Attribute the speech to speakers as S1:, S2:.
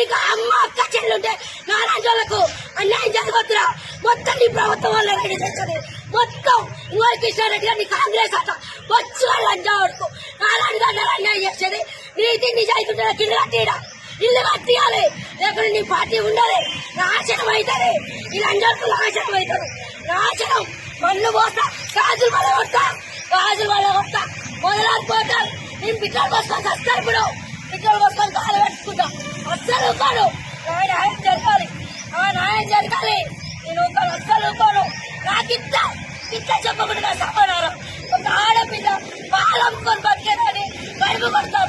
S1: నీకు అమ్మ అక్క చెల్లుంటే నారాజులకు అన్యాయం జరగొద్దురా. మొత్తం నీ ప్రభుత్వం వల్ల రెడీ చేస్తుంది. మొత్తం ఇంకోటి కృష్ణారెడ్డి నీ కాంగ్రెస్ అట. వచ్చు వాళ్ళు అంజాడుకు నారాయణ గారు అన్యాయం చేసేది. నీతి నిజాయితీ ఉంటే నాకు ఇల్లు ఇల్లు కట్టియాలి. లేకుండా నీ పార్టీ ఉండాలి నాశనం అవుతుంది ఈ లంజాడుకు నాశనం అవుతుంది నాశనం మన్ను పోస్తా గాజులు వల్ల కొడతా గాజులు వల్ల కొడతా. మొదలాది నేను పిల్లలు పోసుకొని వస్తాను ఇప్పుడు. పిట్టలు పోసుకొని కాలు అస్సలు ఊకోను నా న్యాయం జరగాలి. నా న్యాయం జరగాలి. నేను ఊకోను అస్సలు ఊకోను నాకు ఇంత ఇంత చెప్పకుండా నా సమాధానం. ఒక ఆడపిల్ల పాలు అమ్ముకొని బతికేదని కడుపు కొడతాను